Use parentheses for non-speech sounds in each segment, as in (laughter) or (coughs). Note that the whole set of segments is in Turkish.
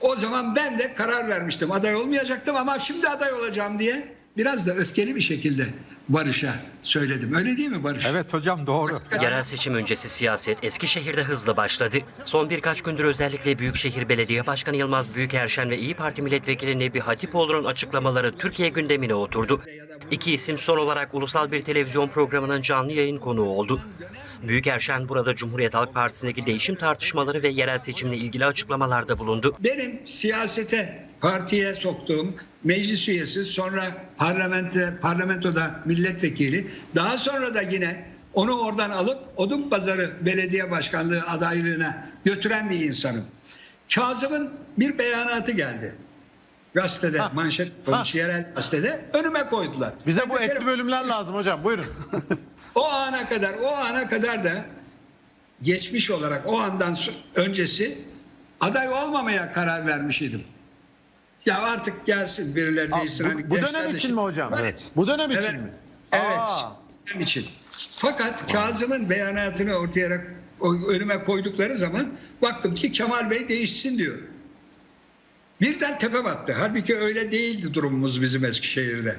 O zaman ben de karar vermiştim. Aday olmayacaktım ama şimdi aday olacağım diye biraz da öfkeli bir şekilde Barış'a söyledim. Öyle değil mi Barış? Evet hocam doğru. Yerel seçim öncesi siyaset Eskişehir'de hızla başladı. Son birkaç gündür özellikle Büyükşehir Belediye Başkanı Yılmaz Büyükerşen ve İyi Parti Milletvekili Nebi Hatipoğlu'nun açıklamaları Türkiye gündemine oturdu. İki isim son olarak ulusal bir televizyon programının canlı yayın konuğu oldu. Büyükerşen burada Cumhuriyet Halk Partisi'ndeki değişim tartışmaları ve yerel seçimle ilgili açıklamalarda bulundu. Benim siyasete, partiye soktuğum meclis üyesi, sonra parlamento, parlamentoda milletvekili, daha sonra da yine onu oradan alıp Odunpazarı Belediye Başkanlığı adaylığına götüren bir insanım. Kazım'ın bir beyanatı geldi. Gazetede, manşet olmuş yerel gazetede önüme koydular. Bize Ben bu etli derim, bölümler lazım hocam. Buyurun. (laughs) O ana kadar, o ana kadar da geçmiş olarak o andan öncesi aday olmamaya karar vermiş idim. Ya artık gelsin birileri değilsin. bu- hani bu dönem için şimdi- mi hocam? Evet. Bu dönem için Evet. mi? Evet. Aa. Dönem için. Fakat Kazım'ın beyanatını ortaya önüme koydukları zaman baktım ki Kemal Bey değişsin diyor. Birden tepe battı. Halbuki öyle değildi durumumuz bizim Eskişehir'de.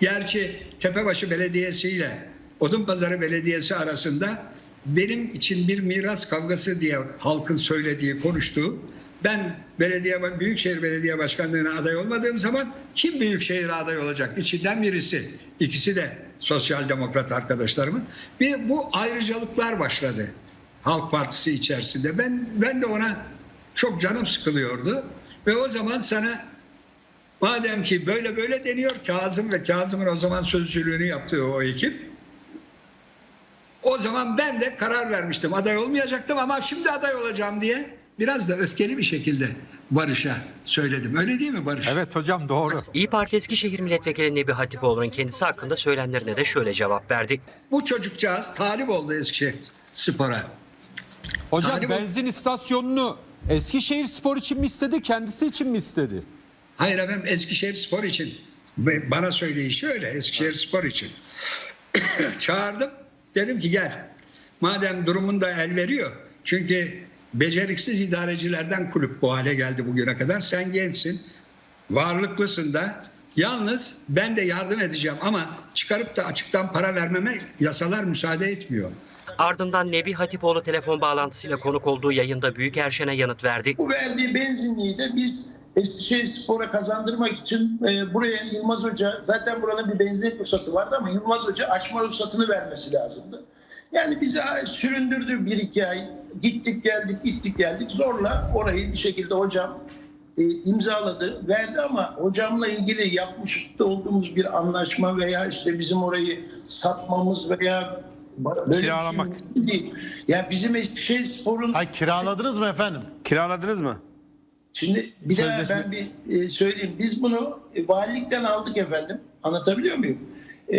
Gerçi Tepebaşı Belediyesi ile Odunpazarı Belediyesi arasında benim için bir miras kavgası diye halkın söylediği, konuştuğu ben belediye Büyükşehir Belediye Başkanlığı'na aday olmadığım zaman kim Büyükşehir'e aday olacak? İçinden birisi. İkisi de sosyal demokrat arkadaşlarımın. Bir bu ayrıcalıklar başladı Halk Partisi içerisinde. Ben ben de ona çok canım sıkılıyordu. Ve o zaman sana madem ki böyle böyle deniyor Kazım ve Kazım'ın o zaman sözcülüğünü yaptığı o ekip o zaman ben de karar vermiştim. Aday olmayacaktım ama şimdi aday olacağım diye biraz da öfkeli bir şekilde Barış'a söyledim. Öyle değil mi Barış? Evet hocam doğru. İyi Parti Eskişehir Milletvekili Nebi Hatipoğlu'nun kendisi hakkında söylemlerine de şöyle cevap verdi. Bu çocukcağız talip oldu Eskişehir Spor'a. Hocam bu- benzin istasyonunu Eskişehir Spor için mi istedi kendisi için mi istedi? Hayır efendim Eskişehir Spor için. Bana söyleyişi öyle Eskişehir Spor için. (coughs) Çağırdım. Dedim ki gel. Madem durumun da el veriyor. Çünkü beceriksiz idarecilerden kulüp bu hale geldi bugüne kadar. Sen gençsin. Varlıklısın da. Yalnız ben de yardım edeceğim ama çıkarıp da açıktan para vermeme yasalar müsaade etmiyor. Ardından Nebi Hatipoğlu telefon bağlantısıyla konuk olduğu yayında Büyükerşen'e yanıt verdi. Bu verdiği benzinliği de biz Eskişehir Spor'a kazandırmak için e, buraya Yılmaz Hoca zaten buranın bir benzin ruhsatı vardı ama Yılmaz Hoca açma ruhsatını vermesi lazımdı. Yani bizi süründürdü bir iki ay. Gittik geldik gittik geldik zorla orayı bir şekilde hocam e, imzaladı verdi ama hocamla ilgili yapmış olduğumuz bir anlaşma veya işte bizim orayı satmamız veya böyle bir şey Kiralamak. değil. Yani bizim Eskişehir Spor'un Ay kiraladınız mı efendim? Kiraladınız mı? Şimdi bir daha Sözleşme- ben bir e, söyleyeyim. Biz bunu e, valilikten aldık efendim. Anlatabiliyor muyum? E,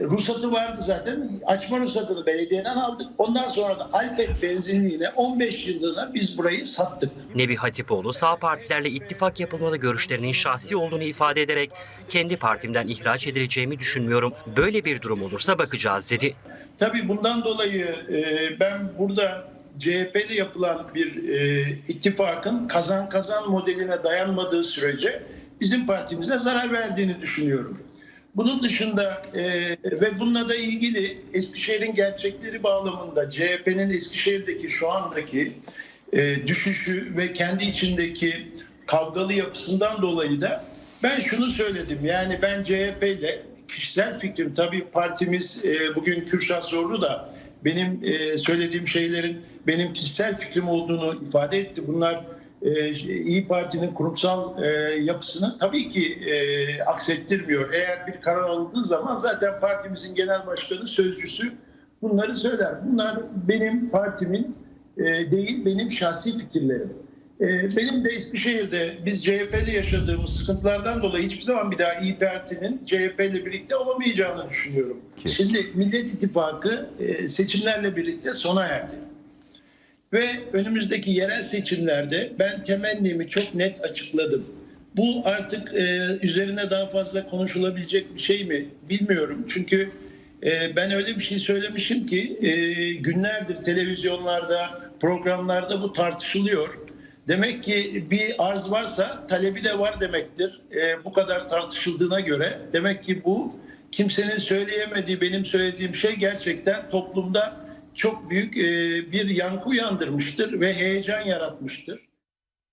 ruhsatı vardı zaten. Açma ruhsatını belediyeden aldık. Ondan sonra da Alpek benzinliğine 15 yıllığına biz burayı sattık. Nebi Hatipoğlu sağ partilerle ittifak yapılmalı görüşlerinin şahsi olduğunu ifade ederek kendi partimden ihraç edileceğimi düşünmüyorum. Böyle bir durum olursa bakacağız dedi. Tabii bundan dolayı e, ben burada CHP'de yapılan bir e, ittifakın kazan kazan modeline dayanmadığı sürece bizim partimize zarar verdiğini düşünüyorum. Bunun dışında e, ve bununla da ilgili Eskişehir'in gerçekleri bağlamında CHP'nin Eskişehir'deki şu andaki e, düşüşü ve kendi içindeki kavgalı yapısından dolayı da ben şunu söyledim. Yani ben CHP ile kişisel fikrim tabii partimiz e, bugün Kürşat sordu da benim e, söylediğim şeylerin benim kişisel fikrim olduğunu ifade etti. Bunlar İyi Parti'nin kurumsal e, yapısını tabii ki e, aksettirmiyor. Eğer bir karar alındığı zaman zaten partimizin genel başkanı sözcüsü bunları söyler. Bunlar benim partimin e, değil benim şahsi fikirlerim. E, benim de Eskişehir'de biz CHP'de yaşadığımız sıkıntılardan dolayı hiçbir zaman bir daha İyi Parti'nin CHP ile birlikte olamayacağını düşünüyorum. Şimdi Millet İttifakı e, seçimlerle birlikte sona erdi. Ve önümüzdeki yerel seçimlerde ben temennimi çok net açıkladım. Bu artık e, üzerine daha fazla konuşulabilecek bir şey mi bilmiyorum. Çünkü e, ben öyle bir şey söylemişim ki e, günlerdir televizyonlarda, programlarda bu tartışılıyor. Demek ki bir arz varsa talebi de var demektir. E, bu kadar tartışıldığına göre demek ki bu kimsenin söyleyemediği benim söylediğim şey gerçekten toplumda çok büyük e, bir yankı uyandırmıştır ve heyecan yaratmıştır.